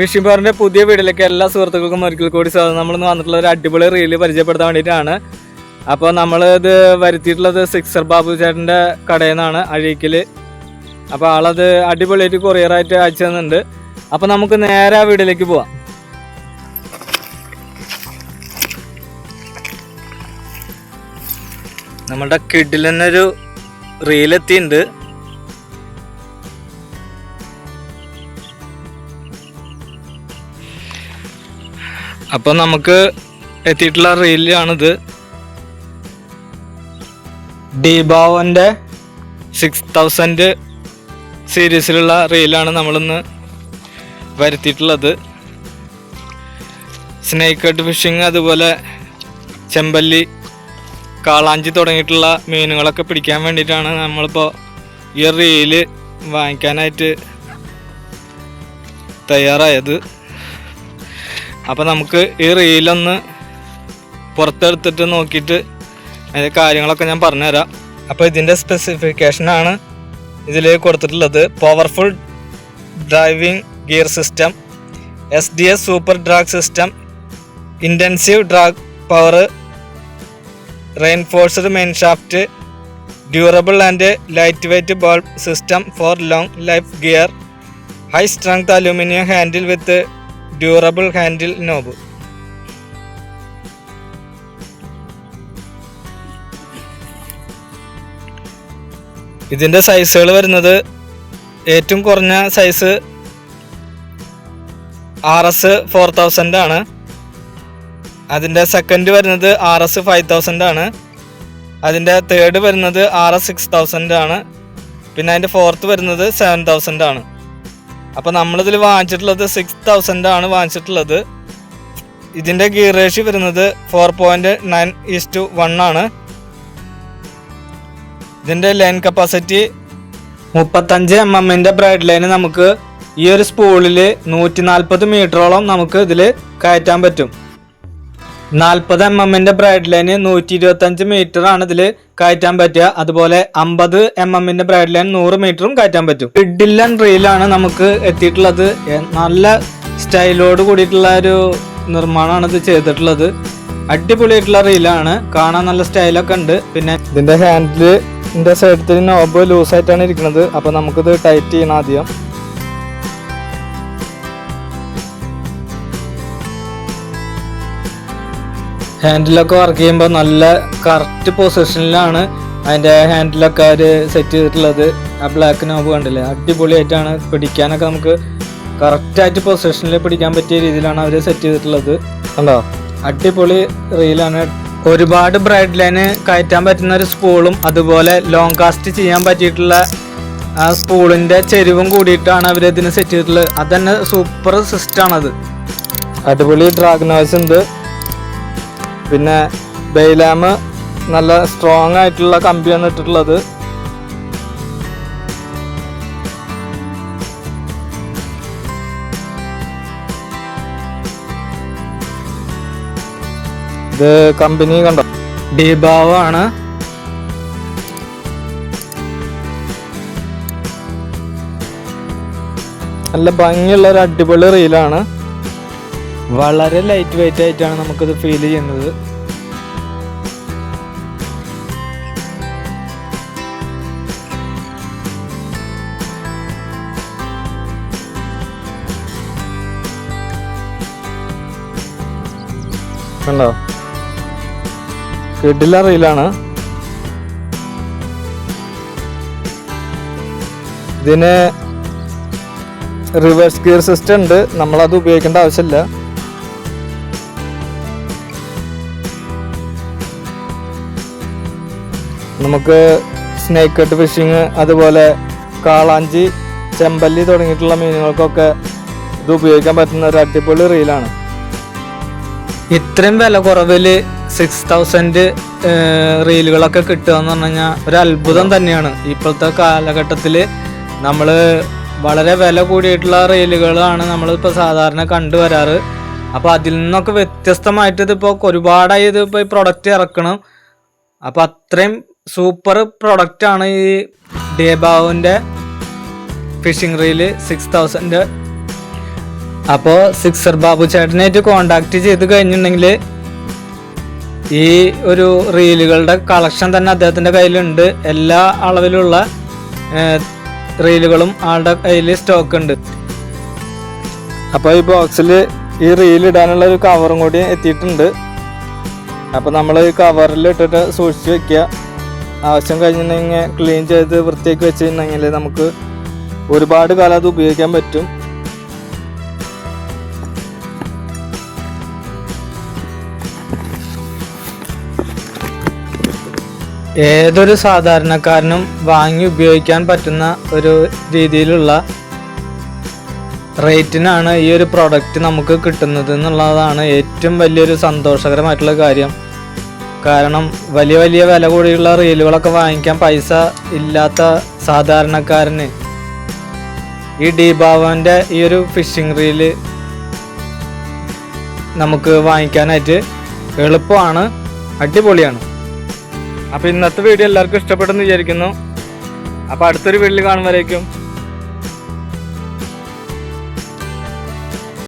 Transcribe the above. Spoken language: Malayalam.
ഫിഷിംഗ് ബാറിന്റെ പുതിയ വീഡിയോയിലേക്ക് എല്ലാ സുഹൃത്തുക്കൾക്കും ഒരിക്കൽ കൂടി സ്വാഗതം. നമ്മളിന്ന് വന്നിട്ടുള്ള ഒരു അടിപൊളി റീൽ പരിചയപ്പെടുത്താൻ വേണ്ടിയിട്ടാണ്. അപ്പോൾ നമ്മൾ ഇത് വരുത്തിയിട്ടുള്ളത് സിക്സർ ബാബു ചേട്ടന്റെ കടയിൽ നിന്നാണ് അഴീക്കൽ അപ്പോൾ ആളത് അടിപൊളിയായിട്ട് കൊറിയറായിട്ട് അയച്ചു തന്നിട്ടുണ്ട്. അപ്പോൾ നമുക്ക് നേരെ ആ വീഡിയോയിലേക്ക് പോവാം. നമ്മളുടെ കിഡിൽ തന്നെ ഒരു അപ്പോൾ നമുക്ക് എത്തിയിട്ടുള്ള റീലാണിത് ഡിബാവന്റെ സിക്സ് തൗസൻഡ് സീരീസിലുള്ള റീലാണ് നമ്മളിന്ന് വരുത്തിയിട്ടുള്ളത്. സ്നേക്ക് കട്ട് ഫിഷിങ് അതുപോലെ ചെമ്പല്ലി കാളാഞ്ചി തുടങ്ങിയിട്ടുള്ള മീനുകളൊക്കെ പിടിക്കാൻ വേണ്ടിയിട്ടാണ് നമ്മളിപ്പോൾ ഈ റീൽ വാങ്ങിക്കാനായിട്ട് തയ്യാറായത്. അപ്പോൾ നമുക്ക് ഈ റീലൊന്ന് പുറത്തെടുത്തിട്ട് നോക്കിയിട്ട് അതിന്റെ കാര്യങ്ങളൊക്കെ ഞാൻ പറഞ്ഞുതരാം. അപ്പോൾ ഇതിന്റെ സ്പെസിഫിക്കേഷനാണ് ഇതിൽ കൊടുത്തിട്ടുള്ളത്. Powerful driving gear system S D S super drag system intensive drag power reinforced main shaft durable and light weight bulb system for long life gear high strength aluminium handle with durable handle knob. ഇതിന്റെ സൈസുകൾ വരുന്നത് ഏറ്റവും കുറഞ്ഞ size R S four thousand ആണ്. അതിന്റെ സെക്കൻഡ് വരുന്നത് ആർ എസ് ഫൈവ് തൗസൻഡ് ആണ്. അതിന്റെ തേർഡ് വരുന്നത് ആർ എസ് സിക്സ് തൗസൻഡ് ആണ്. പിന്നെ അതിന്റെ ഫോർത്ത് വരുന്നത് സെവൻ തൗസൻഡ് ആണ്. അപ്പോൾ നമ്മളിതിൽ വാങ്ങിച്ചിട്ടുള്ളത് സിക്സ് തൗസൻഡ് ആണ് വാങ്ങിച്ചിട്ടുള്ളത്. ഇതിന്റെ ഗിയർ റേഷ്യോ വരുന്നത് four point nine is to one ആണ്. ഇതിന്റെ ലൈൻ കപ്പാസിറ്റി മുപ്പത്തഞ്ച് എം എമ്മിന്റെ ബ്രൈഡ് ലൈന് നമുക്ക് ഈ ഒരു സ്പൂളിൽ നൂറ്റി നാൽപ്പത് മീറ്ററോളം നമുക്ക് ഇതിൽ കയറ്റാൻ പറ്റും. നാൽപ്പത് എം എമ്മിന്റെ ബ്രൈഡ് ലൈന് നൂറ്റി ഇരുപത്തി അഞ്ച് മീറ്റർ ആണ് ഇതിൽ കയറ്റാൻ പറ്റുക. അതുപോലെ അമ്പത് എം എമ്മിന്റെ ബ്രൈഡ് ലൈൻ നൂറ് മീറ്ററും കയറ്റാൻ പറ്റും. ഇഡില്ലൻ റീലാണ് നമുക്ക് എത്തിയിട്ടുള്ളത്. നല്ല സ്റ്റൈലോട് കൂടിയിട്ടുള്ള ഒരു നിർമ്മാണമാണ് ഇത് ചെയ്തിട്ടുള്ളത്. അടിപൊളിയായിട്ടുള്ള റീലാണ് കാണാൻ നല്ല സ്റ്റൈലൊക്കെ ഉണ്ട്. പിന്നെ ഇതിന്റെ ഹാൻഡിലിന്റെ സൈഡത്തിൽ നോബ് ലൂസ് ആയിട്ടാണ് ഇരിക്കുന്നത്. അപ്പൊ നമുക്കിത് ടൈറ്റ് ചെയ്യണം ആദ്യം. ഹാൻഡിലൊക്കെ വർക്ക് ചെയ്യുമ്പോൾ നല്ല കറക്റ്റ് പൊസിഷനിലാണ് അതിന്റെ ഹാൻഡിലൊക്കെ അവർ സെറ്റ് ചെയ്തിട്ടുള്ളത്. ആ ബ്ലാക്ക് നോബ് കണ്ടില്ലേ? അടിപൊളിയായിട്ടാണ് പിടിക്കാനൊക്കെ നമുക്ക് കറക്റ്റായിട്ട് പൊസിഷനിൽ പിടിക്കാൻ പറ്റിയ രീതിയിലാണ് അവർ സെറ്റ് ചെയ്തിട്ടുള്ളത്. കണ്ടോ? അടിപൊളി റീലാണ് ഒരുപാട് ബ്രൈഡ് ലൈന് കയറ്റാൻ പറ്റുന്ന ഒരു സ്പൂളും അതുപോലെ ലോങ് കാസ്റ്റ് ചെയ്യാൻ പറ്റിയിട്ടുള്ള ആ സ്പൂളിന്റെ ചെരുവും കൂടിയിട്ടാണ് അവർ ഇതിന് സെറ്റ് ചെയ്തിട്ടുള്ളത്. അത് തന്നെ സൂപ്പർ സിസ്റ്റാണത് അടിപൊളി ഡ്രാഗൺ ഹൗസ് ഉണ്ട്. പിന്നെ ബെയിലാമ് നല്ല സ്ട്രോങ് ആയിട്ടുള്ള കമ്പിയാണ് ഇട്ടിട്ടുള്ളത്. ഇത് കമ്പനി കണ്ടോ? ഡിബാവ് ആണ്. നല്ല ഭംഗിയുള്ള ഒരു അടിപൊളി റീലാണ് വളരെ ലൈറ്റ് വെയിറ്റ് ആയിട്ടാണ് നമുക്കിത് ഫീൽ ചെയ്യുന്നത്. കണ്ടോ? കിഡില റീലാണ്. ഇതിന് റിവേഴ്സ് ഗിയർ സിസ്റ്റം ഉണ്ട്. നമ്മളത് ഉപയോഗിക്കേണ്ട ആവശ്യമില്ല. നമുക്ക് സ്നേക്ക് കട്ട് ഫിഷിങ് അതുപോലെ കാളാഞ്ചി ചെമ്പല്ലി തുടങ്ങിയിട്ടുള്ള മീനുകൾക്കൊക്കെ ഇത് ഉപയോഗിക്കാൻ പറ്റുന്ന ഒരു അടിപൊളി റീലാണ് ഇത്രയും വില കുറവിൽ സിക്സ് തൗസൻഡ് റീലുകളൊക്കെ കിട്ടുക എന്ന് പറഞ്ഞു കഴിഞ്ഞാൽ ഒരു അത്ഭുതം തന്നെയാണ്. ഇപ്പോഴത്തെ കാലഘട്ടത്തിൽ നമ്മൾ വളരെ വില കൂടിയിട്ടുള്ള റീലുകളാണ് നമ്മളിപ്പോൾ സാധാരണ കണ്ടുവരാറ് അപ്പോൾ അതിൽ നിന്നൊക്കെ വ്യത്യസ്തമായിട്ട് ഇതിപ്പോൾ ഒരുപാടായി ഇതിപ്പോൾ ഈ പ്രൊഡക്റ്റ് ഇറക്കണം. അപ്പോൾ അത്രയും സൂപ്പർ പ്രൊഡക്റ്റാണ് ഈ ഡേബാവിന്റെ ഫിഷിംഗ് റീൽ സിക്സ് തൗസൻഡ് അപ്പോൾ സിക്സർ ബാബു ചേട്ടനായിട്ട് കോണ്ടാക്ട് ചെയ്ത് കഴിഞ്ഞിട്ടുണ്ടെങ്കിൽ ഈ ഒരു റീലുകളുടെ കളക്ഷൻ തന്നെ അദ്ദേഹത്തിന്റെ കയ്യിലുണ്ട്. എല്ലാ അളവിലുള്ള റീലുകളും ആളുടെ കയ്യിൽ സ്റ്റോക്ക് ഉണ്ട്. അപ്പോൾ ഈ ബോക്സിൽ ഈ റീൽ ഇടാനുള്ള ഒരു കവറും കൂടി എത്തിയിട്ടുണ്ട്. അപ്പോൾ നമ്മൾ ഈ കവറിൽ ഇട്ടിട്ട് സൂക്ഷിച്ച് വെക്കുക. ആവശ്യം കഴിഞ്ഞിട്ടുണ്ടെങ്കിൽ ക്ലീൻ ചെയ്ത് വൃത്തിയാക്കി വെച്ചിട്ടുണ്ടെങ്കിൽ നമുക്ക് ഒരുപാട് കാലം അത് ഉപയോഗിക്കാൻ പറ്റും. ഏതൊരു സാധാരണക്കാരനും വാങ്ങി ഉപയോഗിക്കാൻ പറ്റുന്ന ഒരു രീതിയിലുള്ള റേറ്റിനാണ് ഈ ഒരു പ്രോഡക്റ്റ് നമുക്ക് കിട്ടുന്നത് എന്നുള്ളതാണ് ഏറ്റവും വലിയൊരു സന്തോഷകരമായിട്ടുള്ള കാര്യം. കാരണം വലിയ വലിയ വില കൂടിയുള്ള റീലുകളൊക്കെ വാങ്ങിക്കാൻ പൈസ ഇല്ലാത്ത സാധാരണക്കാരന്. ഈ ഡീബാവന്റെ ഈ ഒരു ഫിഷിംഗ് റീൽ നമുക്ക് വാങ്ങിക്കാനായിട്ട് എളുപ്പമാണ് അടിപൊളിയാണ്. അപ്പോൾ ഇന്നത്തെ വീഡിയോ എല്ലാവർക്കും ഇഷ്ടപ്പെട്ടെന്ന് വിചാരിക്കുന്നു. അപ്പോൾ അടുത്തൊരു വീട്ടിൽ കാണുമ്പോഴേക്കും